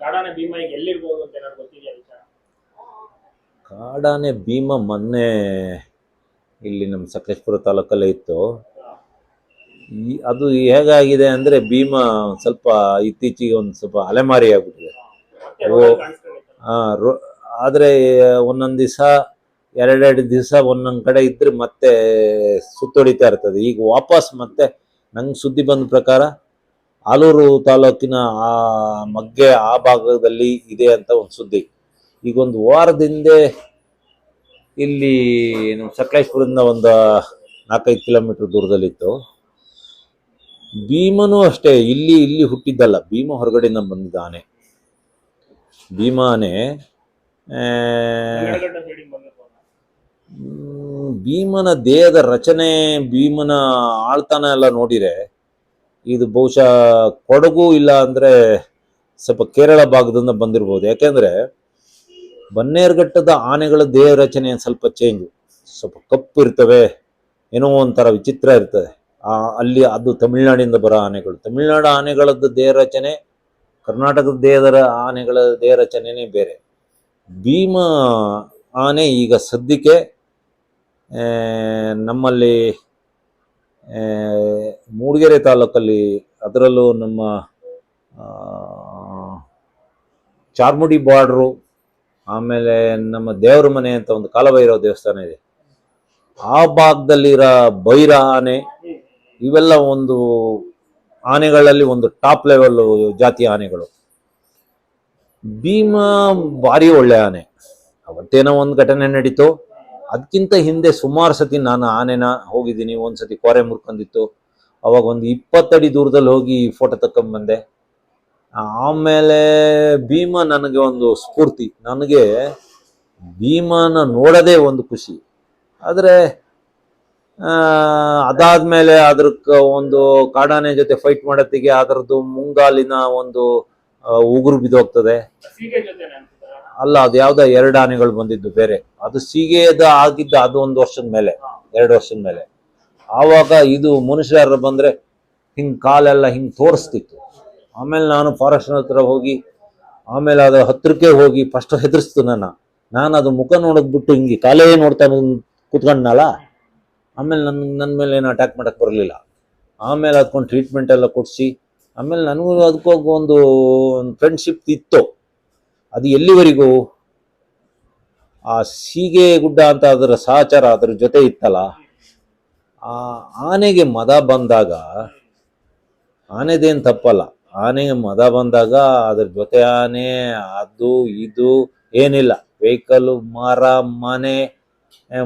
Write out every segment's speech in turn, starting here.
ಕಾಡಾನೆ ಭೀಮ ಈಗ ಎಲ್ಲಿರ್ಬೋದು ಅಂತ ಏನಾದ್ರು ಗೊತ್ತಿದೆಯಾ ವಿಚಾರ? ಕಾಡಾನೆ ಭೀಮ ಮೊನ್ನೆ ಇಲ್ಲಿ ನಮ್ಮ ಸಕಲೇಶ್ಪುರ ತಾಲೂಕಲ್ಲೇ ಇತ್ತು. ಈ ಅದು ಹೇಗಾಗಿದೆ ಅಂದರೆ ಭೀಮ ಸ್ವಲ್ಪ ಇತ್ತೀಚೆಗೆ ಒಂದು ಸ್ವಲ್ಪ ಅಲೆಮಾರಿ ಆಗ್ಬಿಟ್ಟಿದೆ. ಓ. ಆದ್ರೆ ಒಂದೊಂದು ದಿವಸ ಎರಡೆರಡು ದಿವಸ ಒಂದೊಂದು ಕಡೆ ಇದ್ರೆ ಮತ್ತೆ ಸುತ್ತೊಡಿತಾ ಇರ್ತದೆ. ಈಗ ವಾಪಸ್ ಮತ್ತೆ ನಂಗೆ ಸುದ್ದಿ ಬಂದ ಪ್ರಕಾರ ಆಲೂರು ತಾಲೂಕಿನ ಆ ಮಗ್ಗೆ ಆ ಭಾಗದಲ್ಲಿ ಇದೆ ಅಂತ ಒಂದು ಸುದ್ದಿ. ಈಗ ಒಂದು ವಾರದ ಹಿಂದೆ ಇಲ್ಲಿ ನಮ್ಮ ಸಕಲೇಶ್ಪುರದಿಂದ ಒಂದು ನಾಲ್ಕೈದು ಕಿಲೋಮೀಟರ್ ದೂರದಲ್ಲಿತ್ತು. ಭೀಮನೂ ಅಷ್ಟೇ ಇಲ್ಲಿ ಇಲ್ಲಿ ಹುಟ್ಟಿದ್ದಲ್ಲ ಭೀಮ ಹೊರಗಡೆಯಿಂದ ಬಂದಿದ್ದಾನೆ. ಆನೆ ಭೀಮ ಆನೆ ಆ, ಕನ್ನಡಗಡ್ಡ ಸೈಡಿಗೆ ಬಂದಿರ್ಬೋದು ಮ್, ಭೀಮನ ದೇಹದ ರಚನೆ ಭೀಮನ ಆಳ್ತಾನ ಎಲ್ಲ ನೋಡಿರೆ ಇದು ಬಹುಶಃ ಕೊಡಗು ಇಲ್ಲ ಅಂದ್ರೆ ಸ್ವಲ್ಪ ಕೇರಳ ಭಾಗದಿಂದ ಬಂದಿರ್ಬೋದು. ಯಾಕೆಂದ್ರೆ ಬನ್ನೇರುಘಟ್ಟದ ಆನೆಗಳ ದೇಹ ರಚನೆ ಸ್ವಲ್ಪ ಚೇಂಜ್ ಸ್ವಲ್ಪ ಕಪ್ಪು ಇರ್ತವೆ, ಏನೋ ಒಂಥರ ವಿಚಿತ್ರ ಇರ್ತದೆ. ಆ, ಅಲ್ಲಿ ಅದು ತಮಿಳುನಾಡಿಂದ ಬರೋ ಆನೆಗಳು. ತಮಿಳುನಾಡು ಆನೆಗಳದ್ದು ದೇಹ ರಚನೆ, ಕರ್ನಾಟಕದ ದೇಹದ ಆನೆಗಳ ದೇಹ ರಚನೆನೇ ಬೇರೆ. ಭೀಮ ಆನೆ ಈಗ ಸದ್ಯಕ್ಕೆ ನಮ್ಮಲ್ಲಿ ಮೂಡಿಗೆರೆ ತಾಲೂಕಲ್ಲಿ ಅದರಲ್ಲೂ ನಮ್ಮ ಚಾರ್ಮುಡಿ ಬಾರ್ಡ್ರು, ಆಮೇಲೆ ನಮ್ಮ ದೇವರ ಮನೆ ಅಂತ ಒಂದು ಕಾಲಭೈರವ ದೇವಸ್ಥಾನ ಇದೆ. ಆ ಭಾಗದಲ್ಲಿರೋ ಬೈರ ಆನೆ, ಇವೆಲ್ಲ ಒಂದು ಆನೆಗಳಲ್ಲಿ ಒಂದು ಟಾಪ್ ಲೆವೆಲ್ ಜಾತಿಯ ಆನೆಗಳು. ಭೀಮ ಭಾರಿ ಒಳ್ಳೆ ಆನೆ. ಅವತ್ತೇನೋ ಒಂದು ಘಟನೆ ನಡೀತು. ಅದಕ್ಕಿಂತ ಹಿಂದೆ ಸುಮಾರು ಸತಿ ನಾನು ಆನೆನ ಹೋಗಿದ್ದೀನಿ. ಒಂದ್ಸತಿ ಕೋರೆ ಮುರ್ಕೊಂಡಿತ್ತು ಅವಾಗ ಒಂದು ಇಪ್ಪತ್ತಡಿ ದೂರದಲ್ಲಿ ಹೋಗಿ ಫೋಟೋ ತಕೊಂಡ್ಬಂದೆ ಆಮೇಲೆ ಭೀಮ ನನಗೆ ಒಂದು ಸ್ಫೂರ್ತಿ. ನನಗೆ ಭೀಮನ ನೋಡೋದೇ ಒಂದು ಖುಷಿ. ಆದರೆ ಅದಾದ್ಮೇಲೆ ಅದಕ್ಕೆ ಒಂದು ಕಾಡಾನೆ ಜೊತೆ ಫೈಟ್ ಮಾಡೋತ್ತಿಗೆ ಅದರದ್ದು ಮುಂಗಾಲಿನ ಒಂದು ಉಗುರು ಬಿದ್ದೋಗ್ತದೆ. ಅಲ್ಲ, ಅದು ಯಾವ್ದ ಎರಡು ಆನೆಗಳು ಬಂದಿದ್ದು ಬೇರೆ. ಅದು ಸೀಗೆದ ಆಗಿದ್ದ ಅದು ಒಂದು ವರ್ಷದ ಮೇಲೆ, ಎರಡು ವರ್ಷದ ಮೇಲೆ. ಆವಾಗ ಇದು ಮನುಷ್ಯರ ಬಂದ್ರೆ ಹಿಂಗ್ ಕಾಲೆಲ್ಲ ಹಿಂಗ್ ತೋರಿಸ್ತಿತ್ತು. ಆಮೇಲೆ ನಾನು ಫಾರೆಸ್ಟ್ ಹತ್ರ ಹೋಗಿ, ಆಮೇಲೆ ಅದು ಹತ್ರಕ್ಕೆ ಹೋಗಿ ಫಸ್ಟ್ ಹೆದರ್ಸ್ತು ನನ್ನ. ನಾನು ಅದು ಮುಖ ನೋಡಿದ್ಬಿಟ್ಟು ಹಿಂಗೆ ಕಾಲೇ ನೋಡ್ತಾ ಕುತ್ಕೊಂಡ್ನಲ್ಲ? ಆಮೇಲೆ ನನ್ ನನ್ನ ಮೇಲೆ ಏನು ಅಟ್ಯಾಕ್ ಮಾಡಕ್ ಬರಲಿಲ್ಲ. ಆಮೇಲೆ ಅದ್ಕೊಂಡು ಟ್ರೀಟ್ಮೆಂಟ್ ಎಲ್ಲ ಕೊಡಿಸಿ, ಆಮೇಲೆ ನನಗೂ ಅದಕ್ಕೂ ಒಂದು ಫ್ರೆಂಡ್ಶಿಪ್ ಇತ್ತು. ಅದು ಎಲ್ಲಿವರೆಗೂ? ಆ ಸೀಗೆ ಗುಡ್ಡ ಅಂತ ಅದರ ಸಹಚಾರ ಅದರ ಜೊತೆ ಇತ್ತಲ್ಲ? ಆ ಆನೆಗೆ ಮದ ಬಂದಾಗ, ಆನೆದೇನು ತಪ್ಪಲ್ಲ. ಆನೆಗೆ ಮದ ಬಂದಾಗ ಅದ್ರ ಜೊತೆ ಆನೆ, ಅದು, ಇದು ಏನಿಲ್ಲ. ವೆಹಿಕಲ್, ಮರ, ಮನೆ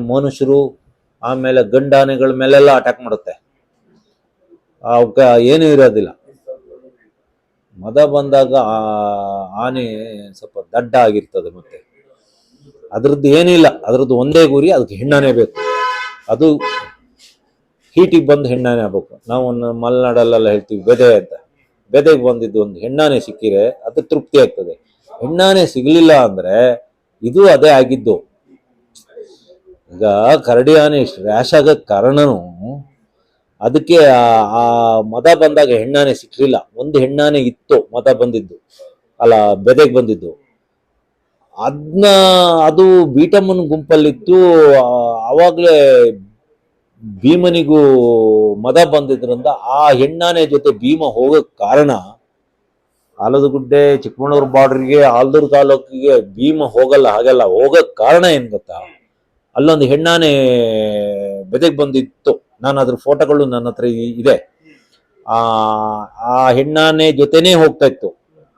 ಮನುಷ್ಯರು, ಆಮೇಲೆ ಗಂಡಾನೆಗಳ ಮೇಲೆಲ್ಲ ಅಟ್ಯಾಕ್ ಮಾಡುತ್ತೆ. ಅವಕ್ಕೆ ಏನೂ ಇರೋದಿಲ್ಲ. ಮದ ಬಂದಾಗ ಆ ಆನೆ ಸ್ವಲ್ಪ ದಡ್ಡ ಆಗಿರ್ತದೆ ಮತ್ತೆ. ಅದ್ರದ್ದು ಏನಿಲ್ಲ, ಅದ್ರದ್ದು ಒಂದೇ ಗುರಿ, ಅದಕ್ಕೆ ಹೆಣ್ಣಾನೆ ಬೇಕು. ಅದು ಹೀಟಿಗೆ ಬಂದು ಹೆಣ್ಣಾನೆ ಆಗ್ಬೇಕು. ನಾವು ಒಂದು ಮಲೆನಾಡಲ್ಲೆಲ್ಲ ಹೇಳ್ತೀವಿ ಬೆದೆ ಅಂತ. ಬೆದೆಗೆ ಬಂದಿದ್ದು ಒಂದು ಹೆಣ್ಣಾನೆ ಸಿಕ್ಕಿರೆ ಅದು ತೃಪ್ತಿ ಆಗ್ತದೆ. ಹೆಣ್ಣಾನೆ ಸಿಗಲಿಲ್ಲ ಅಂದ್ರೆ ಇದು ಅದೇ ಆಗಿದ್ದು. ಈಗ ಕರಡಿ ಆನೆ ಇಷ್ಟು ರ್ಯಾಶ್ ಕಾರಣನು ಅದಕ್ಕೆ ಆ- ಮದ ಬಂದಾಗ ಹೆಣ್ಣಾನೆ ಸಿಕ್ಕಲಿಲ್ಲ ಒಂದು ಹೆಣ್ಣಾನೆ ಇತ್ತು, ಮದ ಬಂದಿದ್ದು. ಅಲ್ಲ, ಬೆದೆಗೆ ಬಂದಿದ್ದು. ಅದನ್ನ ಅದು ಬೀಟಮ್ಮನ ಗುಂಪಲ್ಲಿತ್ತು. ಆವಾಗಲೇ ಭೀಮನಿಗೂ ಮದ ಬಂದಿದ್ರಿಂದ ಆ ಹೆಣ್ಣಾನೆ ಜೊತೆ ಭೀಮ ಹೋಗೋಕ್ಕೆ ಕಾರಣ ಆಲದಗುಡ್ಡೆ, ಚಿಕ್ಕಮಗಳೂರು ಬಾರ್ಡ್ರಿಗೆ, ಆಲ್ದೂರು ತಾಲೂಕಿಗೆ ಭೀಮ ಹೋಗಲ್ಲ, ಹಾಗೆಲ್ಲ ಹೋಗೋಕ್ಕೆ ಕಾರಣ ಏನು ಗೊತ್ತಾ? ಅಲ್ಲೊಂದು ಹೆಣ್ಣಾನೆ ಬೆದೆಗೆ ಬಂದಿತ್ತು. ನಾನು ಅದ್ರ ಫೋಟೋಗಳು ನನ್ನ ಹತ್ರ ಇದೆ. ಆ ಆ ಹೆಣ್ಣಾನೆ ಜೊತೆನೇ ಹೋಗ್ತಾ ಇತ್ತು.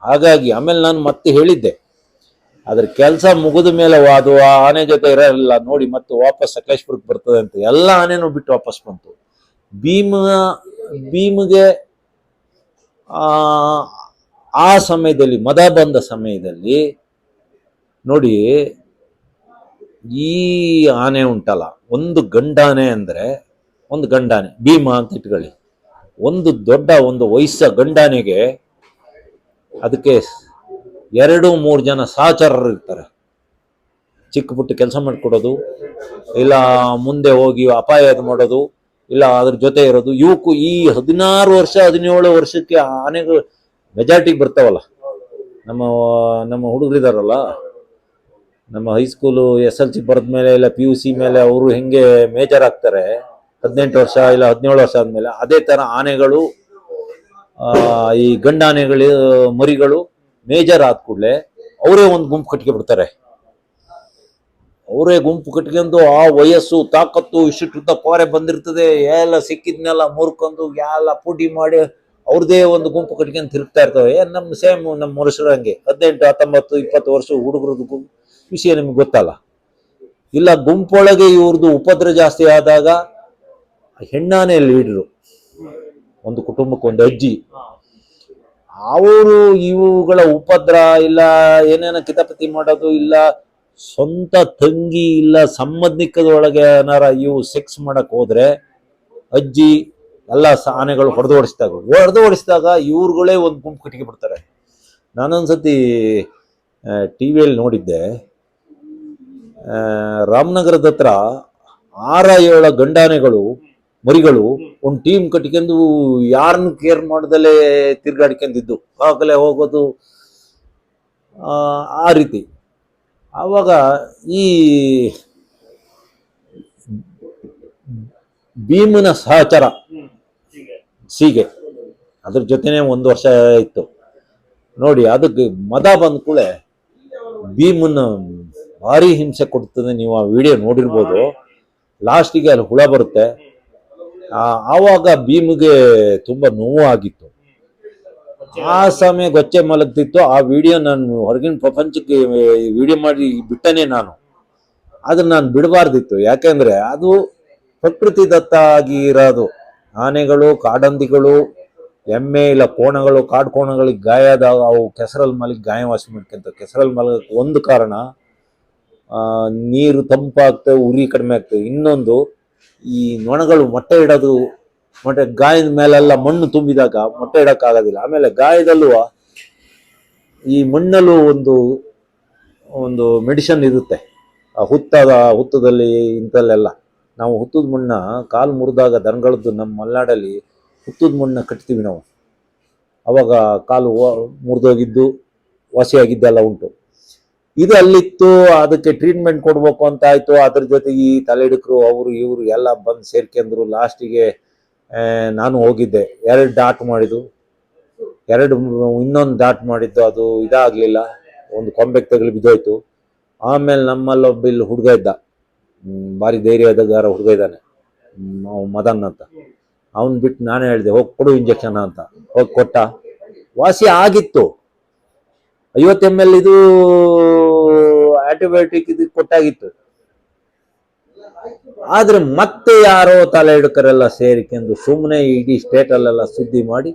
ಹಾಗಾಗಿ ಆಮೇಲೆ ನಾನು ಮತ್ತೆ ಹೇಳಿದ್ದೆ. ಅದ್ರ ಕೆಲಸ ಮುಗಿದ ಮೇಲೆ ಅದು ಆ ಆನೆ ಜೊತೆ ಇರಲಿಲ್ಲ ನೋಡಿ ಮತ್ತೆ ವಾಪಸ್ ಸಕಲೇಶ್ಪುರಕ್ಕೆ ಬರ್ತದೆ ಅಂತ ಎಲ್ಲ ಆನೆನೂ ಬಿಟ್ಟು ವಾಪಸ್ ಬಂತು. ಭೀಮ ಭೀಮಗೆ ಆ ಸಮಯದಲ್ಲಿ, ಮದ ಬಂದ ಸಮಯದಲ್ಲಿ ನೋಡಿ ಈ ಆನೆ ಉಂಟಲ್ಲ, ಒಂದು ಗಂಡಾನೆ ಅಂದ್ರೆ ಒಂದು ಗಂಡಾನೆ, ಭೀಮ ಅಂತ ಇಟ್ಕೊಳ್ಳಿ. ಒಂದು ದೊಡ್ಡ ಒಂದು ವಯಸ್ಸ ಗಂಡಾನೆಗೆ ಅದಕ್ಕೆ ಎರಡು ಮೂರು ಜನ ಸಹಚರರು ಇರ್ತಾರೆ. ಚಿಕ್ಕ ಪುಟ್ಟ ಕೆಲಸ ಮಾಡಿಕೊಡೋದು, ಇಲ್ಲ ಮುಂದೆ ಹೋಗಿ ಅಪಾಯ ಮಾಡೋದು, ಇಲ್ಲ ಅದ್ರ ಜೊತೆ ಇರೋದು ಇವಕ್ಕೂ ಈ ಹದಿನಾರು ವರ್ಷ, ಹದಿನೇಳು ವರ್ಷಕ್ಕೆ ಆನೆಗಳು ಮೆಜಾರಿಟಿ ಬರ್ತಾವಲ್ಲ. ನಮ್ಮ ನಮ್ಮ ಹುಡುಗರಿದಾರಲ್ಲ ನಮ್ಮ ಹೈಸ್ಕೂಲು ಎಸ್ ಎಲ್ ಸಿ ಬರೆದ ಮೇಲೆ ಇಲ್ಲ ಪಿ ಯು ಸಿ ಮೇಲೆ ಅವರು ಹೆಂಗೆ ಮೇಜರ್ ಆಗ್ತಾರೆ ಹದಿನೆಂಟು ವರ್ಷ ಇಲ್ಲ ಹದಿನೇಳು ವರ್ಷ ಆದಮೇಲೆ ಅದೇ ಥರ ಆನೆಗಳು ಈ ಗಂಡಾನೆಗಳು, ಮರಿಗಳು ಮೇಜರ್ ಆದ ಕೂಡಲೇ ಅವರೇ ಒಂದು ಗುಂಪು ಕಟ್ಕೊಂಡ್ಬಿಡ್ತಾರೆ ಅವರೇ ಗುಂಪು ಕಟ್ಕೊಂಡು ಆ ವಯಸ್ಸು, ತಾಕತ್ತು ಇಷ್ಟಿಟ್ಟ ಪೋರೆ ಬಂದಿರ್ತದೆ, ಎಲ್ಲ ಸಿಕ್ಕಿದ್ನೆಲ್ಲ ಮುರ್ಕೊಂಡು ಎಲ್ಲ ಪೂಟಿ ಮಾಡಿ ಅವ್ರದೇ ಒಂದು ಗುಂಪು ಕಟ್ಕೊಂಡು ತಿರುಗ್ತಾ ಇರ್ತವೆ ಏನ್ ನಮ್ಮ ಸೇಮ್ ನಮ್ಮ ಮನುಷ್ಯರ ಹಂಗೆ. ಹದಿನೆಂಟು, ಹತ್ತೊಂಬತ್ತು, ಇಪ್ಪತ್ತು ವರ್ಷ ಹುಡುಗರದ್ದು ವಿಷಯ ನಿಮ್ಗೆ ಗೊತ್ತಲ್ಲ. ಇಲ್ಲ ಗುಂಪೊಳಗೆ ಇವ್ರದ್ದು ಉಪದ್ರ ಜಾಸ್ತಿ ಆದಾಗ ಹೆಣ್ಣಾನೆ ಲೀಡ್ರು ಒಂದು ಕುಟುಂಬಕ್ಕೆ ಒಂದು ಅಜ್ಜಿ. ಅವರು ಇವುಗಳ ಉಪದ್ರ ಇಲ್ಲ ಏನೇನ ಕಿತಾಪತಿ ಮಾಡೋದು ಇಲ್ಲ ಸ್ವಂತ ತಂಗಿ ಇಲ್ಲ ಸಂಬಂಧಿಕದೊಳಗೆ ಏನಾರ ಇವು ಸೆಕ್ಸ್ ಮಾಡಕ್ ಹೋದ್ರೆ ಅಜ್ಜಿ ಎಲ್ಲ ಆನೆಗಳು ಹೊಡೆದು ಓಡಿಸಿದಾಗ ಹೊಡೆದು ಓಡಿಸಿದಾಗ ಇವ್ರುಗಳೇ ಒಂದು ಗುಂಪು ಕಟ್ಟಿಗೆ ಬಿಡ್ತಾರೆ. ನಾನೊಂದ್ಸತಿ ಟಿ ವಿಯಲ್ಲಿ ನೋಡಿದ್ದೆ. ರಾಮನಗರದ ಹತ್ರ ಆರ ಏಳ ಗಂಡಾನೆಗಳು ಮರಿಗಳು ಒಂದು ಟೀಮ್ ಕಟ್ಕೊಂಡು ಯಾರನ್ನು ಕೇರ್ ಮಾಡ್ದಲೇ ತಿರ್ಗಾಡ್ಕೊಂಡಿದ್ದು. ಆಗಲೇ ಹೋಗೋದು ಆ, ರೀತಿ. ಆವಾಗ ಈ ಭೀಮನ ಸಹಚರ ಸೀಗೆ ಅದ್ರ ಜೊತೆನೆ ಒಂದು ವರ್ಷ ಇತ್ತು. ನೋಡಿ ಅದಕ್ಕೆ ಮದ ಬಂದ ಕೂಡಲೇ ಭೀಮನ ಭಾರಿ ಹಿಂಸೆ ಕೊಡ್ತದೆ. ನೀವು ಆ ವಿಡಿಯೋ ನೋಡಿರ್ಬೋದು. ಲಾಸ್ಟಿಗೆ ಅಲ್ಲಿ ಹುಳ ಬರುತ್ತೆ. ಆವಾಗ ಭೀಮಿಗೆ ತುಂಬಾ ನೋವು ಆಗಿತ್ತು ಆ ಸಮಯ ಗೊಚ್ಚೆ ಮಲಗ್ತಿತ್ತು. ಆ ವಿಡಿಯೋ ನಾನು ಹೊರಗಿನ ಪ್ರಪಂಚಕ್ಕೆ ವಿಡಿಯೋ ಮಾಡಿ ಬಿಟ್ಟನೆ ನಾನು. ಅದನ್ನ ನಾನು ಬಿಡಬಾರ್ದಿತ್ತು. ಯಾಕೆಂದ್ರೆ ಅದು ಪ್ರಕೃತಿ ದತ್ತ ಆಗಿ ಇರೋದು. ಆನೆಗಳು, ಕಾಡಂದಿಗಳು, ಎಮ್ಮೆ ಇಲ್ಲ ಕೋಣಗಳು ಕಾಡು ಕೋಣಗಳಿಗೆ ಗಾಯ ಆದಾಗ ಅವು ಕೆಸರಲ್ಲಿ ಮಲಗಿ ಗಾಯವಾಸಿ ಮಾಡ್ಕೊಂತ ಕೆಸರಲ್ಲಿ ಮಲಗಕ್ಕೆ ಒಂದು ಕಾರಣ ನೀರು ತಂಪಾಗ್ತವೆ ಉರಿ ಕಡಿಮೆ ಆಗ್ತವೆ ಇನ್ನೊಂದು ಈ ನೊಣಗಳು ಮೊಟ್ಟೆ ಇಡೋದು, ಮೊಟ್ಟೆ ಗಾಯದ ಮೇಲೆಲ್ಲ ಮಣ್ಣು ತುಂಬಿದಾಗ ಮೊಟ್ಟೆ ಇಡಕ್ಕಾಗೋದಿಲ್ಲ. ಆಮೇಲೆ ಗಾಯದಲ್ಲೂ ಈ ಮಣ್ಣಲ್ಲೂ ಒಂದು ಒಂದು ಮೆಡಿಷನ್ ಇರುತ್ತೆ. ಆ ಹುತ್ತದ, ಹುತ್ತದಲ್ಲಿ ಇಂಥಲ್ಲೆಲ್ಲ. ನಾವು ಹುತ್ತದ ಮಣ್ಣ ಕಾಲು ಮುರಿದಾಗ ದನಗಳದ್ದು ನಮ್ಮ ಮಲೆನಾಡಲ್ಲಿ ಹುತ್ತದ ಮಣ್ಣ ಕಟ್ತೀವಿ ನಾವು. ಅವಾಗ ಕಾಲು ಮುರಿದೋಗಿದ್ದು ವಾಸಿಯಾಗಿದ್ದೆಲ್ಲ ಉಂಟು. ಇದು ಅಲ್ಲಿತ್ತು, ಅದಕ್ಕೆ ಟ್ರೀಟ್ಮೆಂಟ್ ಕೊಡ್ಬೇಕು ಅಂತ ಆಯ್ತು. ಅದ್ರ ಜೊತೆಗೆ ಈ ತಲೆಡಿಕರು ಅವರು, ಇವರು ಎಲ್ಲ ಬಂದು ಸೇರ್ಕೊಂಡ್ರು. ಲಾಸ್ಟಿಗೆ ನಾನು ಹೋಗಿದ್ದೆ. ಎರಡು ಡಾಟ್ ಮಾಡಿದ್ದು. ಎರಡು, ಇನ್ನೊಂದು ಡಾಟ್ ಮಾಡಿದ್ದು. ಅದು ಇದಾಗಲಿಲ್ಲ. ಒಂದು ಕೊಂಬೆಗೆ ತಗಲಿ ಬಿದ್ದೋಯ್ತು. ಆಮೇಲೆ ನಮ್ಮಲ್ಲಿ ಒಬ್ಬ ಇಲ್ಲಿ ಹುಡುಗ ಇದ್ದ. ಭಾರಿ ಧೈರ್ಯದಗಾರ ಹುಡುಗ ಇದ್ದಾನೆ. ಮದನ್ ಅಂತ. ಅವನ್ ಬಿಟ್ಟು ನಾನೇ ಹೇಳಿದೆ, ಹೋಗಿ ಕೊಡು ಇಂಜೆಕ್ಷನ್ ಅಂತ. ಹೋಗಿ ಕೊಟ್ಟ. ವಾಸಿ ಆಗಿತ್ತು. ಐವತ್ತು ಎಂ ಎಲ್ ಇದು ಆಂಟಿಬಯೋಟಿಕ್ ಇದು ಕೊಟ್ಟಾಗಿತ್ತು. ಆದ್ರೆ ಮತ್ತೆ ಯಾರೋ ತಲೆ ಹಿಡ್ಕರೆಲ್ಲ ಸೇರಿಕೊಂಡು ಸುಮ್ಮನೆ ಇಡೀ ಸ್ಟೇಟಲ್ಲೆಲ್ಲ ಸುದ್ದಿ ಮಾಡಿ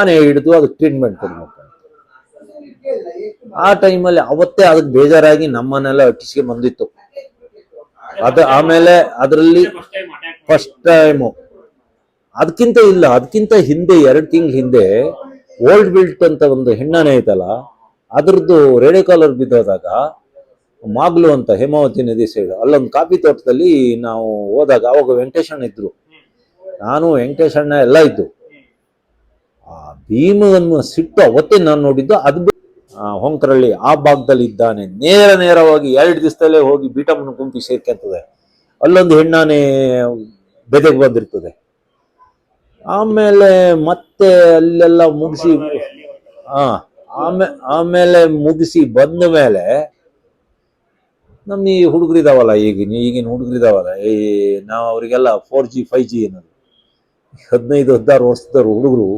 ಆನೆ ಹಿಡಿದು ಅದಕ್ಕೆ ಟ್ರೀಟ್ಮೆಂಟ್ ಕೊಡ್ಬೇಕು ಆ ಟೈಮಲ್ಲಿ ಅವತ್ತೇ ಅದಕ್ಕೆ ಬೇಜಾರಾಗಿ ನಮ್ಮನ್ನೆಲ್ಲ ಅಟ್ಟಿಸ್ಗೆ ಬಂದಿತ್ತು. ಅದ ಆಮೇಲೆ ಅದರಲ್ಲಿ ಫಸ್ಟ್ ಟೈಮು ಅದಕ್ಕಿಂತ ಇಲ್ಲ, ಅದಕ್ಕಿಂತ ಹಿಂದೆ, ಎರಡು ತಿಂಗಳ ಹಿಂದೆ ಓಲ್ಡ್ ಬಿಲ್ಟ್ ಅಂತ ಒಂದು ಹೆಣ್ಣನೇ ಐತಲ್ಲ ಅದ್ರದ್ದು ರೇಡಿಯೋ ಕಾಲರ್ ಬಿದ್ದೋದಾಗ ಮಾಗ್ಲು ಅಂತ ಹೇಮಾವತಿ ನದಿ ಸೈಡ್ ಅಲ್ಲೊಂದು ಕಾಫಿ ತೋಟದಲ್ಲಿ ನಾವು ಹೋದಾಗ ಅವಾಗ ವೆಂಕಟೇಶಣ್ಣ ಇದ್ರು. ನಾನು ವೆಂಕಟೇಶಣ್ಣ ಎಲ್ಲ ಇದ್ದು. ಆ ಭೀಮವನ್ನು ಸಿಟ್ಟು ಅವತ್ತೇ ನಾನು ನೋಡಿದ್ದು ಅದು ಹೊಂಕರಳ್ಳಿ ಆ ಭಾಗದಲ್ಲಿ ಇದ್ದಾನೆ. ನೇರ ನೇರವಾಗಿ ಎರಡು ದಿವಸದಲ್ಲೇ ಹೋಗಿ ಬೀಟಮ್ಮನ ಗುಂಪಿ ಸೇರ್ಕೊಂತದೆ. ಅಲ್ಲೊಂದು ಹೆಣ್ಣಾನೆ ಬೆದೆಗೆ ಬಂದಿರ್ತದೆ. ಆಮೇಲೆ ಮತ್ತೆ ಅಲ್ಲೆಲ್ಲ ಮುಗಿಸಿ ಹಾ ಆಮೇ ಆಮೇಲೆ ಮುಗಿಸಿ ಬಂದ ಮೇಲೆ ನಮ್ಮ ಈ ಹುಡುಗರಿದಾವಲ್ಲ ಈಗಿನ ಈಗಿನ ಹುಡುಗರಿದಾವಲ್ಲ ಈ ನಾವು ಅವರಿಗೆಲ್ಲ ಫೋರ್ ಜಿ ಫೈವ್ ಜಿ ಅನ್ನೋದು ಹದಿನೈದು ಹದಿನಾರು ವರ್ಷದವ್ರು ಹುಡುಗರು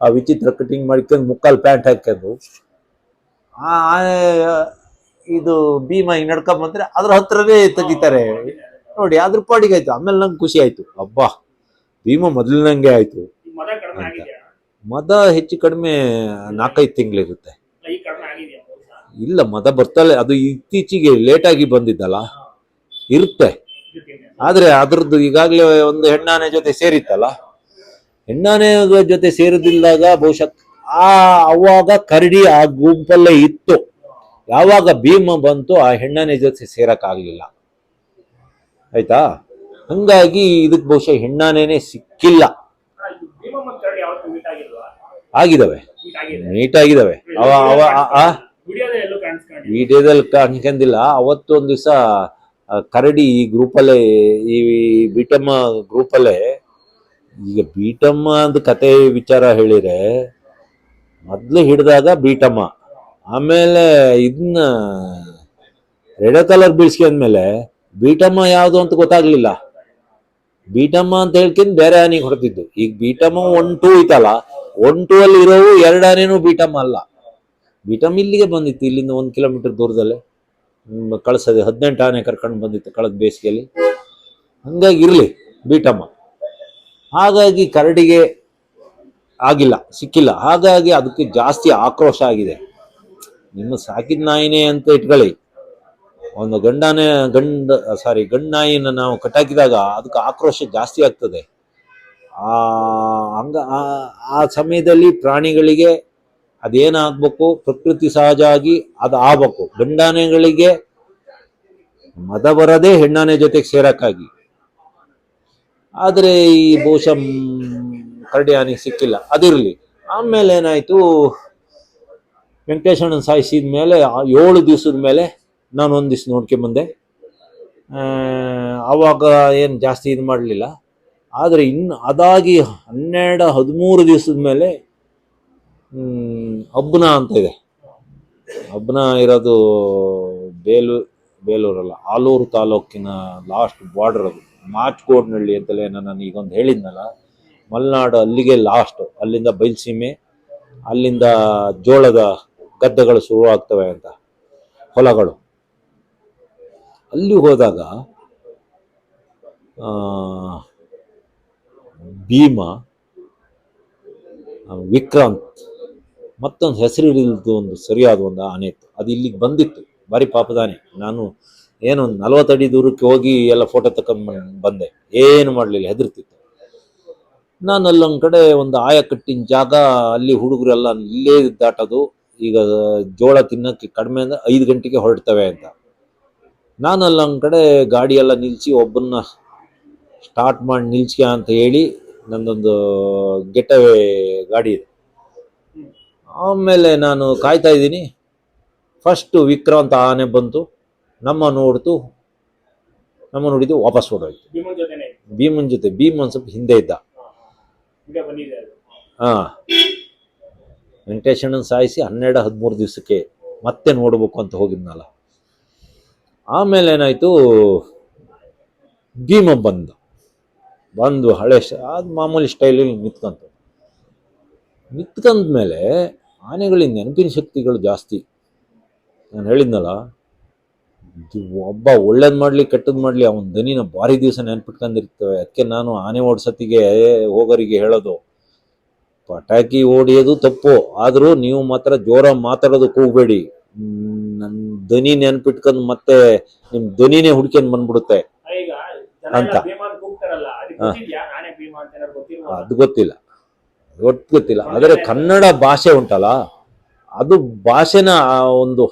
ಆ ವಿಚಿತ್ರ ಕಟಿಂಗ್ ಮಾಡ್ಕೊಂಡು ಮುಕ್ಕಾಲು ಪ್ಯಾಂಟ್ ಹಾಕ್ಕೊಂಡು ಆ ಆ- ಇದು ಭೀಮ ಹಿಂಗೆ ನಡ್ಕೊಂಡ್ ಬಂದ್ರೆ ಅದ್ರ ಹತ್ರನೇ ತೆಗಿತಾರೆ. ನೋಡಿ ಅದ್ರ ಪಾಡಿಗೆ ಆಯ್ತು ಆಮೇಲೆ ನಂಗೆ ಖುಷಿ ಆಯ್ತು. ಅಬ್ಬಾ ಭೀಮ ಮೊದಲಿನಂಗೆ ಆಯ್ತು. ಈ ಮದ ಹೆಚ್ಚು ಕಡಿಮೆ ನಾಲ್ಕೈದು ತಿಂಗಳಿರುತ್ತೆ. ಇಲ್ಲ ಮದ ಬರ್ತಲ್ಲ ಅದು ಇತ್ತೀಚೆಗೆ ಲೇಟಾಗಿ ಬಂದಿದ್ದಲ್ಲ. ಇರುತ್ತೆ. ಆದರೆ ಆದ್ರೆ ಅದ್ರದ್ದು ಈಗಾಗಲೇ ಒಂದು ಹೆಣ್ಣಾನೆ ಜೊತೆ ಸೇರಿತ್ತಲ್ಲ? ಹೆಣ್ಣಾನೆ ಜೊತೆ ಸೇರಿದಿಲ್ದಾಗ ಬಹುಶಃ ಆ ಅವಾಗ ಕರಡಿ ಆ ಗುಂಪಲ್ಲೇ ಇತ್ತು. ಯಾವಾಗ ಭೀಮ ಬಂತು ಆ ಹೆಣ್ಣಾನೆ ಜೊತೆ ಸೇರಕ್ಕಾಗಲಿಲ್ಲ. ಆಯ್ತಾ? ಹಂಗಾಗಿ ಇದಕ್ಕೆ ಬಹುಶಃ ಹೆಣ್ಣಾನೇನೆ ಸಿಕ್ಕಿಲ್ಲ. ಆಗಿದಾವೆ ನೀಟ್ ಆಗಿದಾವೆ ವಿಡಿಯೋದಲ್ಲಿ ಅವತ್ತು ಒಂದ್ ದಿವಸ ಕರಡಿ ಈ ಗ್ರೂಪಲ್ಲೇ, ಈ ಬೀಟಮ್ಮ ಗ್ರೂಪಲ್ಲೇ, ಈಗ ಬೀಟಮ್ಮ ಅಂತ ಕತೆ ವಿಚಾರ ಹೇಳಿದ್ರೆ, ಮೊದ್ಲು ಹಿಡಿದಾಗ ಬೀಟಮ್ಮ. ಆಮೇಲೆ ಇದನ್ನ ರೆಡ ಕಲರ್ ಬೀಳ್ಸ್ಕೊಂಡ್ಮೇಲೆ ಬೀಟಮ್ಮ ಯಾವುದು ಅಂತ ಗೊತ್ತಾಗ್ಲಿಲ್ಲ. ಬೀಟಮ್ಮ ಅಂತ ಹೇಳ್ಕೊಂಡು ಬೇರೆ ಆನೆಗೆ ಹೊಡೆದಿದ್ದು ಈಗ ಬೀಟಮ್ಮ ಒನ್ ಟೂ ಐತಲ್ಲ ಒನ್ ಟೂ ಅಲ್ಲಿ ಇರೋವು ಎರಡು ಆನೆನೂ ಬೀಟಮ್ಮ ಅಲ್ಲ. ಬಿಟಮ್ ಇಲ್ಲಿಗೆ ಬಂದಿತ್ತು, ಇಲ್ಲಿಂದ ಒಂದು ಕಿಲೋಮೀಟರ್ ದೂರದಲ್ಲೇ. ಕಳ್ಸದೆ, ಹದಿನೆಂಟು ಆನೆ ಕರ್ಕೊಂಡು ಬಂದಿತ್ತು ಕಳೆದ ಬೇಸಿಗೆಯಲ್ಲಿ. ಹಂಗಾಗಿ ಇರಲಿ ಬೀಟಮ್ಮ ಹಾಗಾಗಿ ಕರಡಿಗೆ ಆಗಿಲ್ಲ, ಸಿಕ್ಕಿಲ್ಲ. ಹಾಗಾಗಿ ಅದಕ್ಕೆ ಜಾಸ್ತಿ ಆಕ್ರೋಶ ಆಗಿದೆ. ನಿಮ್ಮ ಸಾಕಿದ ನಾಯಿನೇ ಅಂತ ಇಟ್ಕೊಳ್ಳಿ. ಒಂದು ಗಂಡಾನೆ, ಗಂಡ ಸಾರಿ ಗಂಡ ನಾಯಿನ ನಾವು ಕಟ್ಟಾಕಿದಾಗ ಅದಕ್ಕೆ ಆಕ್ರೋಶ ಜಾಸ್ತಿ ಆಗ್ತದೆ. ಆ ಹಂಗ ಆ- ಸಮಯದಲ್ಲಿ ಪ್ರಾಣಿಗಳಿಗೆ ಅದೇನಾಗ್ಬೇಕು? ಪ್ರಕೃತಿ ಸಹಜ ಆಗಿ ಅದು ಆಗ್ಬೇಕು ಗಂಡಾನೆಗಳಿಗೆ ಮದ ಬರದೆ ಹೆಣ್ಣಾನೆ ಜೊತೆಗೆ ಸೇರಕ್ಕಾಗಿ. ಆದರೆ ಈ ಬಹುಶಃ ಕರಡಿ ಆನೆಗೆ ಸಿಕ್ಕಿಲ್ಲ. ಅದಿರಲಿ. ಆಮೇಲೆ ಏನಾಯಿತು? ವೆಂಕಟೇಶ್ವರನ ಸಾಯಿಸಿದ ಮೇಲೆ ಏಳು ದಿವಸದ ಮೇಲೆ ನಾನು ಒಂದು ದಿವ್ಸ ನೋಡ್ಕೊಂಬಂದೆ ಆವಾಗ ಏನು ಜಾಸ್ತಿ ಇದು ಮಾಡಲಿಲ್ಲ. ಆದರೆ ಇನ್ನು ಅದಾಗಿ ಹನ್ನೆರಡು, ಹದಿಮೂರು ದಿವಸದ ಮೇಲೆ ಹಬ್ಬನ ಅಂತ ಇದೆ. ಹಬ್ಬನ ಇರೋದು ಬೇಲು, ಬೇಲೂರಲ್ಲ, ಆಲೂರು ತಾಲೂಕಿನ ಲಾಸ್ಟ್ ಬಾರ್ಡರ್ ಅದು. ಮಾಚ್ಕೋಡ್ನಳ್ಳಿ ಅಂತಲೇ ನಾನು ಈಗೊಂದು ಹೇಳಿದ್ನಲ್ಲ, ಮಲೆನಾಡು ಅಲ್ಲಿಗೆ ಲಾಸ್ಟು ಅಲ್ಲಿಂದ ಬಯಲುಸೀಮೆ, ಅಲ್ಲಿಂದ ಜೋಳದ ಗದ್ದೆಗಳು ಶುರುವಾಗ್ತವೆ ಅಂತ, ಹೊಲಗಳು. ಅಲ್ಲಿ ಹೋದಾಗ ಭೀಮ ವಿಕ್ರಾಂತ್, ಮತ್ತೊಂದು ಹೆಸರಿಡಿಲ್ದು ಒಂದು ಸರಿಯಾದ ಒಂದು ಆನೆ ಇತ್ತು. ಅದು ಇಲ್ಲಿಗೆ ಬಂದಿತ್ತು. ಭಾರಿ ಪಾಪದಾನೆ ನಾನು ಏನು ಒಂದು ಅಡಿ ದೂರಕ್ಕೆ ಹೋಗಿ ಎಲ್ಲ ಫೋಟೋ ತಕೊಂಡ್ ಬಂದೆ ಏನು ಮಾಡಲಿಲ್ಲ, ಹೆದರ್ತಿತ್ತು. ನಾನು ಅಲ್ಲೊಂದು ಕಡೆ ಒಂದು ಆಯ ಕಟ್ಟಿನ ಜಾಗ, ಅಲ್ಲಿ ಹುಡುಗರೆಲ್ಲ ಇಲ್ಲೇ ದಾಟೋದು. ಈಗ ಜೋಳ ತಿನ್ನೋಕ್ಕೆ ಕಡಿಮೆ ಅಂದರೆ ಐದು ಗಂಟೆಗೆ ಹೊರಡ್ತವೆ ಅಂತ. ನಾನು ಅಲ್ಲೊಂದು ಕಡೆ ಗಾಡಿಯೆಲ್ಲ ನಿಲ್ಲಿಸಿ ಒಬ್ಬನ್ನ ಸ್ಟಾರ್ಟ್ ಮಾಡಿ ನಿಲ್ಸ್ಕ ಅಂತ ಹೇಳಿ ನಂದೊಂದು ಅವೇ ಗಾಡಿ ಇದೆ. ಆಮೇಲೆ ನಾನು ಕಾಯ್ತಾ ಇದ್ದೀನಿ. ಫಸ್ಟು ವಿಕ್ರಾಂತ್ ಆನೆ ಬಂತು. ನಮ್ಮ ನೋಡ್ತು ನಮ್ಮ ನೋಡಿದ್ದು ವಾಪಸ್ ಹೊರಡೋಯ್ತು ಭೀಮನ್ ಜೊತೆ ಭೀಮನ್ ಜೊತೆ ಭೀಮ್ ಒಂದು ಸ್ವಲ್ಪ ಹಿಂದೆ ಇದ್ದ. ಹಾ. ವೆಂಕಟೇಶಣ್ಣನ ಸಾಯಿಸಿ ಹನ್ನೆರಡು ಹದಿಮೂರು ದಿವಸಕ್ಕೆ ಮತ್ತೆ ನೋಡಬೇಕು ಅಂತ ಹೋಗಿದ್ನಲ್ಲ. ಆಮೇಲೆ ಏನಾಯಿತು? ಭೀಮ ಬಂದ. ಬಂದು ಹಳೆ ಅದು ಮಾಮೂಲಿ ಸ್ಟೈಲಲ್ಲಿ ನಿಂತ್ಕೊಂತು. ಮೇಲೆ ಆನೆಗಳ ನೆನಪಿನ ಶಕ್ತಿಗಳು ಜಾಸ್ತಿ. ನಾನು ಹೇಳಿದ್ನಲ್ಲ ಒಬ್ಬ ಒಳ್ಳೇದು ಮಾಡಲಿ ಕೆಟ್ಟದ್ದು ಮಾಡಲಿ ಅವನ ದನಿನ ಭಾರಿ ದಿವಸ ನೆನ್ಪಿಟ್ಕೊಂಡಿರ್ತವೆ ಅದಕ್ಕೆ ನಾನು ಆನೆ ಓಡ್ಸತ್ತಿಗೆ ಹೋಗೋರಿಗೆ ಹೇಳೋದು ಪಟಾಕಿ ಓಡಿಯೋದು ತಪ್ಪು ಆದರೂ ನೀವು ಮಾತ್ರ ಜೋರ ಮಾತಾಡೋದು ಕೂಗಬೇಡಿ ನನ್ನ ದನಿ ನೆನ್ಪಿಟ್ಕೊಂಡು ಮತ್ತೆ ನಿಮ್ಮ ದನಿನೇ ಹುಡ್ಕೊಂಡು ಬಂದ್ಬಿಡುತ್ತೆ. ಅಂತ. ಅದು ಗೊತ್ತಿಲ್ಲ. ಒಟ್ಟು ಗೊತ್ತಿಲ್ಲ. ಆದರೆ ಕನ್ನಡ ಭಾಷೆ ಉಂಟಲ್ಲ? ಅದು ಭಾಷೆನ ಒಂದು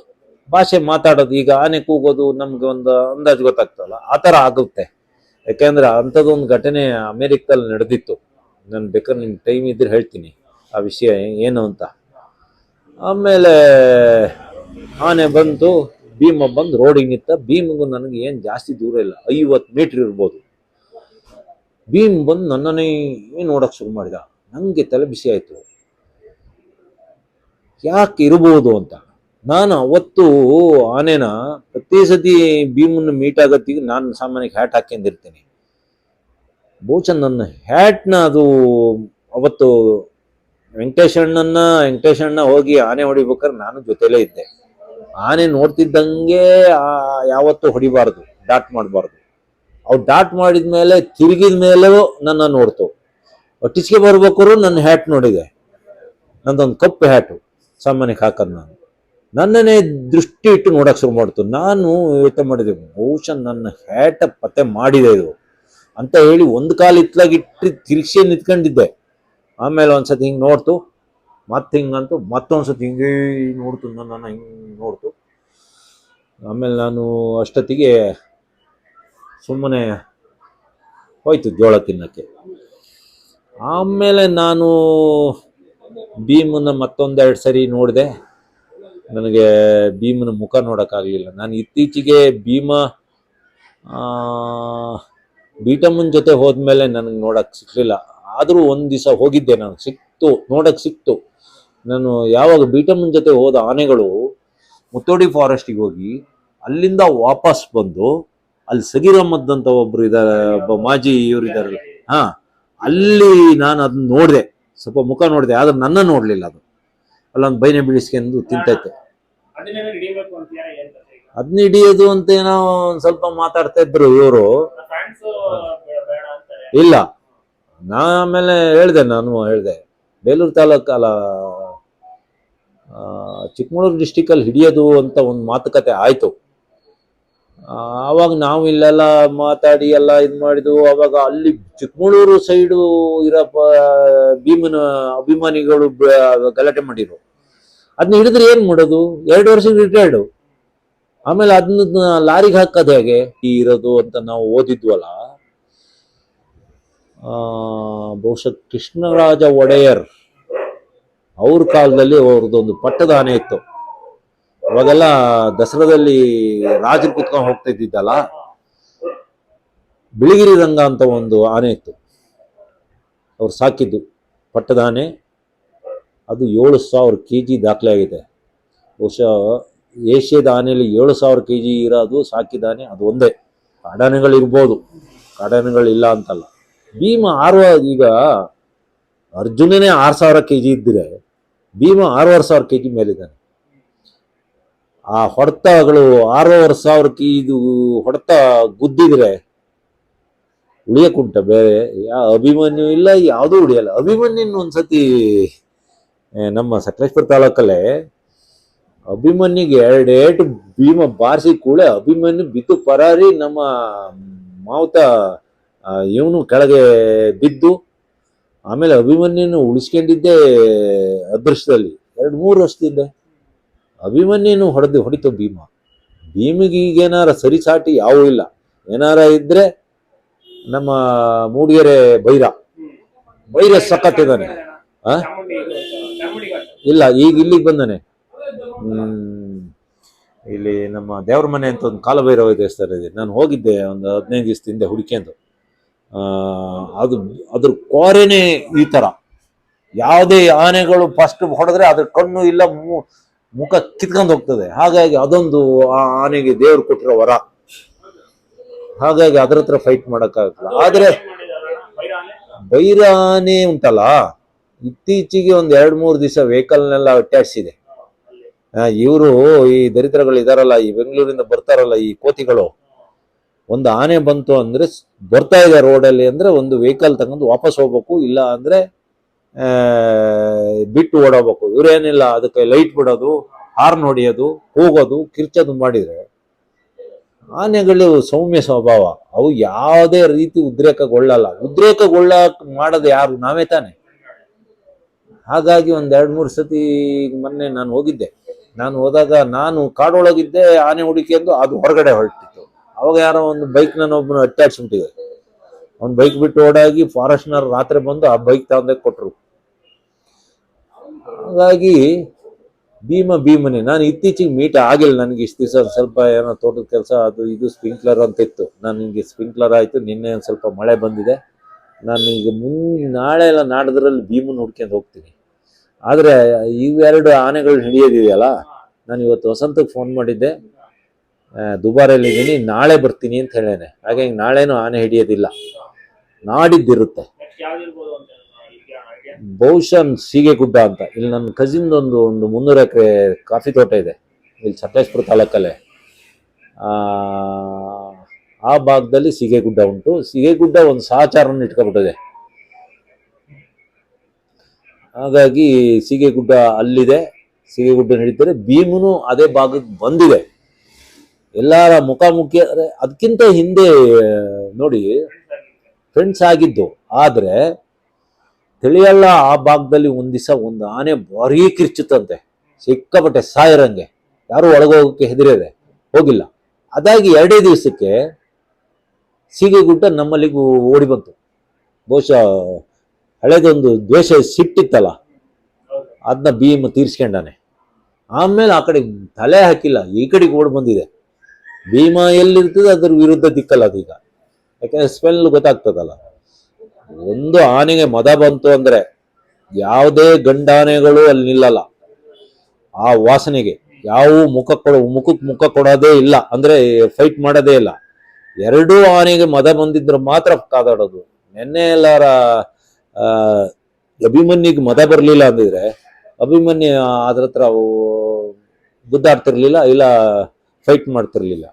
ಭಾಷೆ ಮಾತಾಡೋದು ಈಗ ಆನೆ ಕೂಗೋದು ನಮ್ಗೆ ಒಂದು ಅಂದಾಜು ಗೊತ್ತಾಗ್ತಲ್ಲ ಆ ಥರ ಆಗುತ್ತೆ. ಯಾಕೆಂದ್ರೆ ಅಂಥದ್ದೊಂದು ಘಟನೆ ಅಮೇರಿಕದಲ್ಲಿ ನಡೆದಿತ್ತು. ನಾನು ಬೇಕಾದ್ರೆ ನಿಮ್ಗೆ ಟೈಮ್ ಇದ್ರೆ ಹೇಳ್ತೀನಿ ಆ ವಿಷಯ ಏನು ಅಂತ. ಆಮೇಲೆ ಆನೆ ಬಂತು ಭೀಮ ಬಂದು ರೋಡಿಗೆ ನಿಂತ ಭೀಮಗೂ ನನಗೆ ಏನು ಜಾಸ್ತಿ ದೂರ ಇಲ್ಲ. ಐವತ್ತು ಮೀಟ್ರ್ ಇರ್ಬೋದು. ಭೀಮ್ ಬಂದು ನನ್ನನ್ನೇ ನೋಡಕ್ ಶುರು ಮಾಡಿದ. ನನಗೆ ತಲೆ ಬಿಸಿ ಆಯಿತು. ಯಾಕೆ ಇರಬಹುದು ಅಂತ? ನಾನು ಅವತ್ತು ಆನೆನ ಪ್ರತಿ ಸತಿ ಭೀಮನ್ನು ಮೀಟ್ ಆಗತ್ತಿಗೆ ನಾನು ಸಾಮಾನ್ಯಕ್ಕೆ ಹ್ಯಾಟ್ ಹಾಕ್ಕೊಂಡಿರ್ತೀನಿ ಬಹುಶಃ ನನ್ನ ಹ್ಯಾಟ್ನ ಅದು ಅವತ್ತು ವೆಂಕಟೇಶಣ್ಣನ ವೆಂಕಟೇಶಣ್ಣ ಹೋಗಿ ಆನೆ ಹೊಡಿಬೇಕಾದ್ರೆ ನಾನು ಜೊತೆಲೇ ಇದ್ದೆ. ಆನೆ ನೋಡ್ತಿದ್ದಂಗೆ ಯಾವತ್ತೂ ಹೊಡಿಬಾರ್ದು ಡಾಟ್ ಮಾಡಬಾರ್ದು. ಅವ್ರು ಡಾಟ್ ಮಾಡಿದ ಮೇಲೆ, ತಿರುಗಿದ ಮೇಲೂ ನನ್ನ ನೋಡ್ತು. ಒಟ್ಟಿಸ್ಗೆ ಬರ್ಬೇಕಾದ್ರು ನನ್ನ ಹ್ಯಾಟ್ ನೋಡಿದೆ. ನಂದೊಂದು ಕಪ್ಪು ಹ್ಯಾಟು ಸಾಮಾನ್ಯಕ್ಕೆ ಹಾಕೋದು ನಾನು. ನನ್ನನ್ನೇ ದೃಷ್ಟಿ ಇಟ್ಟು ನೋಡೋಕೆ ಶುರು ಮಾಡ್ತು. ನಾನು ಯೋಚನೆ ಮಾಡಿದೆ, ಬಹುಶಃ ನನ್ನ ಹ್ಯಾಟ ಪತ್ತೆ ಮಾಡಿದೆ ಇದು. ಅಂತ ಹೇಳಿ ಒಂದು ಕಾಲು ಇಟ್ಲಾಗಿಟ್ಟು ತಿರುಗಿಸಿ ನಿಂತ್ಕೊಂಡಿದ್ದೆ. ಆಮೇಲೆ ಒಂದ್ಸತಿ ಹಿಂಗೆ ನೋಡ್ತು. ಮತ್ತೆ ಹಿಂಗಂತು ಮತ್ತೊಂದ್ಸತಿ ಹಿಂಗೆ ನೋಡ್ತು ನನ್ನನ್ನು ಹಿಂಗೆ ನೋಡ್ತು. ಆಮೇಲೆ ನಾನು ಅಷ್ಟೊತ್ತಿಗೆ ಸುಮ್ಮನೆ ಹೋಯ್ತು ಜೋಳ ತಿನ್ನಕ್ಕೆ. ಆಮೇಲೆ ನಾನು ಭೀಮನ ಮತ್ತೊಂದೆರಡು ಸರಿ ನೋಡಿದೆ. ನನಗೆ ಭೀಮನ ಮುಖ ನೋಡೋಕ್ಕಾಗಲಿಲ್ಲ. ನಾನು ಇತ್ತೀಚೆಗೆ ಭೀಮ ಬೀಟಮ್ಮನ ಜೊತೆ ಹೋದ್ಮೇಲೆ ನನಗೆ ನೋಡೋಕ್ಕೆ ಸಿಕ್ಕಲಿಲ್ಲ ಆದರೂ ಒಂದು ದಿವಸ ಹೋಗಿದ್ದೆ ನಾನು. ಸಿಕ್ತು ನೋಡೋಕ್ಕೆ ಸಿಕ್ತು. ನಾನು ಯಾವಾಗ ಬೀಟಮ್ಮನ ಜೊತೆ ಹೋದ ಆನೆಗಳು ಮುತ್ತೋಡಿ ಫಾರೆಸ್ಟಿಗೆ ಹೋಗಿ ಅಲ್ಲಿಂದ ವಾಪಸ್ ಬಂದು ಅಲ್ಲಿ ಸಗೀರಮ್ಮದ್ ಅಂತ ಒಬ್ರು ಇದಾರೆ ಒಬ್ಬ ಮಾಜಿ ಇವ್ರು ಇದಾರಲ್ಲ ಹಾ, ಅಲ್ಲಿ ನಾನು ಅದನ್ನ ನೋಡಿದೆ, ಸ್ವಲ್ಪ ಮುಖ ನೋಡಿದೆ, ಆದ್ರೆ ನನ್ನ ನೋಡ್ಲಿಲ್ಲ ಅದು. ಅಲ್ಲೊಂದು ಬೈನೆ ಬೀಳಿಸ್ಕೊಂಡು ತಿಂತೈತೆ ಅದನ್ನ ಹಿಡಿಯೋದು ಅಂತ ಏನೋ ಒಂದ್ ಸ್ವಲ್ಪ ಮಾತಾಡ್ತಾ ಇದ್ರು ಇವರು. ಇಲ್ಲ, ನಾ ಆಮೇಲೆ ಹೇಳ್ದೆ, ನಾನು ಹೇಳ್ದೆ, ಬೇಲೂರು ತಾಲೂಕು ಅಲ್ಲ ಚಿಕ್ಕಮಗಳೂರು ಡಿಸ್ಟಿಕಲ್ಲಿ ಹಿಡಿಯೋದು ಅಂತ ಒಂದು ಮಾತುಕತೆ ಆಯ್ತು. ಆವಾಗ ನಾವು ಇಲ್ಲೆಲ್ಲ ಮಾತಾಡಿ ಎಲ್ಲ ಇದು ಮಾಡಿದ್ವು. ಅವಾಗ ಅಲ್ಲಿ ಚಿಕ್ಕಮಗಳೂರು ಸೈಡು ಇರೋ ಭೀಮನ ಅಭಿಮಾನಿಗಳು ಗಲಾಟೆ ಮಾಡಿರು ಅದನ್ನ ಹಿಡಿದ್ರೆ ಏನು ಮಾಡೋದು? ಎರಡು ವರ್ಷ ರಿಟೈರ್ಡು ಆಮೇಲೆ ಅದನ್ನ ಲಾರಿಗೆ ಹಾಕೋದು ಹೇಗೆ? ಈ ಇರೋದು ಅಂತ ನಾವು ಓದಿದ್ವಲ್ಲ. ಬಹುಶಃ ಕೃಷ್ಣರಾಜ ಒಡೆಯರ್ ಅವ್ರ ಕಾಲದಲ್ಲಿ ಅವ್ರದ್ದೊಂದು ಪಟ್ಟದ ಆನೆ ಇತ್ತು. ಅವಾಗೆಲ್ಲ ದಸರಾದಲ್ಲಿ ರಾಜರು ಕುತ್ಕೊಂಡು ಹೋಗ್ತಾ ಇದ್ದಿದ್ದಲ್ಲ? ಬಿಳಿಗಿರಿ ರಂಗ ಅಂತ ಒಂದು ಆನೆ ಇತ್ತು. ಅವ್ರು ಸಾಕಿದ್ದು. ಪಟ್ಟದ ಆನೆ. ಅದು ಏಳು ಸಾವಿರ ಕೆ ಜಿ ದಾಖಲೆ ಆಗಿದೆ. ಬಹುಶಃ ಏಷ್ಯಾದ ಆನೆಯಲ್ಲಿ ಏಳು ಸಾವಿರ ಕೆ ಜಿ ಇರೋದು ಸಾಕಿದ ಆನೆ, ಅದು ಒಂದೇ. ಕಾಡಾನೆಗಳು ಕಾಡಾನೆಗಳಿಲ್ಲ ಅಂತಲ್ಲ. ಭೀಮ ಆರು ಈಗ ಅರ್ಜುನನೇ ಆರು ಸಾವಿರ ಕೆ ಜಿ ಇದ್ದರೆ ಭೀಮ ಆರೂವರೆ ಸಾವಿರ ಕೆ ಜಿ ಮೇಲಿದ್ದಾನೆ. ಆ ಹೊಡೆತಗಳು ಆರೂವರೆ ಸಾವಿರಕ್ಕೆ ಇದು ಹೊಡೆತ ಗುದ್ದಿದ್ರೆ ಉಳಿಯಕ್ಕುಂಟ ಬೇರೆ ಯಾ ಅಭಿಮನ್ಯು ಇಲ್ಲ, ಯಾವುದೂ ಉಳಿಯಲ್ಲ. ಅಭಿಮನ್ಯನ್ ಒಂದ್ಸತಿ ನಮ್ಮ ಸಕಲೇಶ್ಪುರ ತಾಲೂಕಲ್ಲೇ ಅಭಿಮನ್ಯುಗೆ ಎರಡೇಟು ಭೀಮ ಬಾರಿಸಿ ಕೂಳೆ ಅಭಿಮನ್ಯು ಬಿದ್ದು ಪರಾರಿ ನಮ್ಮ ಮಾವುತ ಇವನು ಕೆಳಗೆ ಬಿದ್ದು ಆಮೇಲೆ ಅಭಿಮನ್ಯುನು ಉಳಿಸ್ಕೊಂಡಿದ್ದೆ ಅದೃಷ್ಟದಲ್ಲಿ. ಎರಡು ಮೂರು ವರ್ಷದಿಂದ. ಅಭಿಮನ್ಯುನು ಹೊಡೆದು ಹೊಡಿತು ಭೀಮ. ಭೀಮಿಗೆ ಈಗೇನಾರ ಸರಿಸಾಟಿ ಯಾವೂ ಇಲ್ಲ. ಏನಾರ ಇದ್ರೆ ನಮ್ಮ ಮೂಡಿಗೆರೆ ಬೈರ. ಬೈರ ಸಖತ್ತಿದ್ದಾನೆ ಆ? ಇಲ್ಲ ಈಗ ಇಲ್ಲಿಗೆ ಬಂದಾನೆ. ಇಲ್ಲಿ ನಮ್ಮ ದೇವ್ರ ಮನೆ ಅಂತ ಒಂದು ಕಾಲಭೈರವ ದೇವಸ್ಥಾನ ಇದೆ. ನಾನು ಹೋಗಿದ್ದೆ ಒಂದು ಹದಿನೈದು ದಿವಸ ಹಿಂದೆ ಹುಡುಕ್ಯಂದು. ಆ, ಅದು ಅದ್ರ ಕೋರೆನೇ ಈ ತರ. ಯಾವುದೇ ಆನೆಗಳು ಫಸ್ಟ್ ಹೊಡೆದ್ರೆ ಅದ್ರ ಕಣ್ಣು ಇಲ್ಲ ಮುಖ ಕಿತ್ಕೊಂಡು ಹೋಗ್ತದೆ. ಹಾಗಾಗಿ ಅದೊಂದು ಆ ಆನೆಗೆ ದೇವ್ರು ಕೊಟ್ಟಿರೋ ವರ. ಹಾಗಾಗಿ ಅದ್ರ ಹತ್ರ ಫೈಟ್ ಮಾಡೋಕ್ಕಾಗಲ್ಲ. ಆದರೆ ಬೈರ ಆನೆ ಉಂಟಲ್ಲ? ಇತ್ತೀಚೆಗೆ ಒಂದು ಎರಡು ಮೂರು ದಿವಸ ವೆಹಿಕಲ್ನೆಲ್ಲ ಅಟ್ಯಾಚ್ಸಿದೆ. ಇವರು ಈ ದರಿದ್ರಗಳು ಇದಾರಲ್ಲ, ಈ ಬೆಂಗಳೂರಿಂದ ಬರ್ತಾರಲ್ಲ ಈ ಕೋತಿಗಳು. ಒಂದು ಆನೆ ಬಂತು ಅಂದ್ರೆ ಬರ್ತಾ ಇದೆ ರೋಡಲ್ಲಿ ಅಂದ್ರೆ ಒಂದು ವೆಹಿಕಲ್ ತಗೊಂಡು ವಾಪಸ್ ಹೋಗ್ಬೇಕು, ಇಲ್ಲ ಅಂದ್ರೆ ಬಿಟ್ಟು ಓಡಬೇಕು ಇವರೇನಿಲ್ಲ ಅದಕ್ಕೆ ಲೈಟ್ ಬಿಡೋದು ಹಾರ್ನ್ ಹೊಡೆಯೋದು ಹೋಗೋದು, ಕಿರ್ಚೋದು ಮಾಡಿದರೆ ಆನೆಗಳು ಸೌಮ್ಯ ಸ್ವಭಾವ. ಅವು ಯಾವುದೇ ರೀತಿ ಉದ್ರೇಕಗೊಳ್ಳಲ್ಲ. ಉದ್ರೇಕಗೊಳ್ಳಕ್ಕೆ ಮಾಡೋದು ಯಾರು? ನಾವೇ ತಾನೆ. ಹಾಗಾಗಿ ಒಂದ್ ಎರಡ್ ಮೂರು ಸತಿ ಮೊನ್ನೆ ನಾನು ಹೋಗಿದ್ದೆ. ನಾನು ಹೋದಾಗ ನಾನು ಕಾಡೊಳಗಿದ್ದೆ, ಆನೆ ಹುಡುಕಿಯಂದು ಅದು ಹೊರಗಡೆ ಹೊರಟಿತ್ತು. ಅವಾಗ ಯಾರೋ ಒಂದು ಬೈಕ್ ನಾನು ಅಟ್ಯಾಚ್ ಅಟ್ಯಾಚ್ಮೆಂಟಿದೆ ಅವ್ನು ಬೈಕ್ ಬಿಟ್ಟು ಓಡಾಗಿ ಫಾರೆಸ್ಟ್ನರ್ ರಾತ್ರಿ ಬಂದು ಆ ಬೈಕ್ ತಗೊಂಡೇ ಕೊಟ್ರು. ಹಾಗಾಗಿ ಭೀಮ ಭೀಮನೆ. ನಾನು ಇತ್ತೀಚೆಗೆ ಮೀಟ್ ಆಗಿಲ್ಲ ನನಗೆ ಇಷ್ಟು ದಿವಸ ಸ್ವಲ್ಪ ಏನೋ ತೋಟದ ಕೆಲಸ, ಅದು ಇದು ಸ್ಪ್ರಿಂಕ್ಲರ್ ಅಂತ ಇತ್ತು ನಾನು ನನಗೆ ಸ್ಪ್ರಿಂಕ್ಲರ್ ಆಯಿತು, ನಿನ್ನೆ ಒಂದು ಸ್ವಲ್ಪ ಮಳೆ ಬಂದಿದೆ. ನಾನು ಈಗ ಮುನ್ ನಾಳೆ ಎಲ್ಲ ನಾಡದ್ರಲ್ಲಿ ಭೀಮ ಹುಡ್ಕೊಂಡು ಹೋಗ್ತೀನಿ. ಆದರೆ ಇವೆರಡು ಆನೆಗಳು ಹಿಡಿಯೋದಿದೆಯಲ್ಲ, ನಾನು ಇವತ್ತು ವಸಂತಕ್ಕೆ ಫೋನ್ ಮಾಡಿದ್ದೆ. ದುಬಾರಲ್ಲಿದ್ದೀನಿ ನಾಳೆ ಬರ್ತೀನಿ ಅಂತ ಹೇಳೇನೆ. ಹಾಗಾಗಿ ನಾಳೆನೂ ಆನೆ ಹಿಡಿಯೋದಿಲ್ಲ. ನಾಡಿದ್ದಿರುತ್ತೆ. ನೆಕ್ಸ್ಟ್ ಸೀಗೆ ಗುಡ್ಡ ಅಂತ? ಬಹುಶಃ ಇಲ್ಲಿ ನನ್ನ ಕಸಿನ್ ಒಂದು ಒಂದು ಮುನ್ನೂರು ಎಕರೆ ಕಾಫಿ ತೋಟ ಇದೆ. ಇಲ್ಲಿ ಸಕಲೇಶ್ಪುರ ತಾಲೂಕಲ್ಲೇ. ಆ, ಭಾಗದಲ್ಲಿ ಭಾಗದಲ್ಲಿ ಸೀಗೆಗುಡ್ಡ ಉಂಟು. ಸೀಗೆಗುಡ್ಡ ಒಂದು ಸಹಚಾರವನ್ನು ಇಟ್ಕೊಬಿಟ್ಟಿದೆ. ಹಾಗಾಗಿ ಸೀಗೆಗುಡ್ಡ ಅಲ್ಲಿದೆ. ಸೀಗೆಗುಡ್ಡ ಹಿಡಿತಾರೆ. ಭೀಮನು ಅದೇ ಭಾಗಕ್ಕೆ ಬಂದಿದೆ. ಎಲ್ಲರ ಮುಖಾಮುಖಿ ಅದಕ್ಕಿಂತ ಹಿಂದೆ ನೋಡಿ ಫ್ರೆಂಡ್ಸ್ ಆಗಿದ್ದು. ಆದ್ರೆ ತಿಳಿಯಲ್ಲ, ಆ ಭಾಗದಲ್ಲಿ ಒಂದ್ ದಿವಸ ಒಂದು ಆನೆ ಭಾರೀ ಕಿರ್ಚುತ್ತಂತೆ. ಸಿಕ್ಕಾಪಟ್ಟೆ ಸಾಯಿರಂಗೆ. ಯಾರು ಒಳಗೋಗಕ್ಕೆ ಹೆದರಿದೆ. ಹೋಗಿಲ್ಲ. ಅದಾಗಿ ಎರಡೇ ದಿವಸಕ್ಕೆ ಸೀಗೆಗುಡ್ಡ ನಮ್ಮಲ್ಲಿಗೂ ಓಡಿ ಬಂತು. ಬಹುಶಃ ಹಳೆದೊಂದು ದ್ವೇಷ ಸಿಟ್ಟಿತ್ತಲ್ಲ. ಅದನ್ನ ಭೀಮ್ ತೀರ್ಸ್ಕೊಂಡಾನೆ. ಆಮೇಲೆ ಆ ಕಡೆ ತಲೆ ಹಾಕಿಲ್ಲ. ಈ ಕಡೆಗೆ ಓಡಿ ಬಂದಿದೆ. ಭೀಮ ಎಲ್ಲಿರ್ತದೆ ಅದ್ರ ವಿರುದ್ಧ ದಿಕ್ಕಲ್ಲ ಅದೀಗ ಯಾಕಂದ್ರೆ ಸ್ಮೆಲ್ ಗೊತ್ತಾಗ್ತದಲ್ಲ. ಒಂದು ಆನೆಗೆ ಮದ ಬಂತು ಅಂದ್ರೆ ಯಾವುದೇ ಗಂಡಾನೆಗಳು ಅಲ್ಲಿ ನಿಲ್ಲಲ್ಲ. ಆ ವಾಸನೆಗೆ ಯಾವ ಮುಖ ಕೊಡೋ, ಮುಖಕ್ಕೆ ಮುಖ ಕೊಡೋದೇ ಇಲ್ಲ, ಅಂದ್ರೆ ಫೈಟ್ ಮಾಡೋದೇ ಇಲ್ಲ. ಎರಡೂ ಆನೆಗೆ ಮದ ಬಂದಿದ್ರೆ ಮಾತ್ರ ಕಾದಾಡೋದು. ನಿನ್ನೆ ಎಲ್ಲಾರ ಅಭಿಮನ್ಯಿಗೆ ಮದ ಬರಲಿಲ್ಲ ಅಂದಿದ್ರೆ, ಅಭಿಮನ್ಯ ಅದ್ರ ಹತ್ರ ಗುದ್ದಾಡ್ತಿರ್ಲಿಲ್ಲ, ಇಲ್ಲ ಫೈಟ್ ಮಾಡ್ತಿರ್ಲಿಲ್ಲ.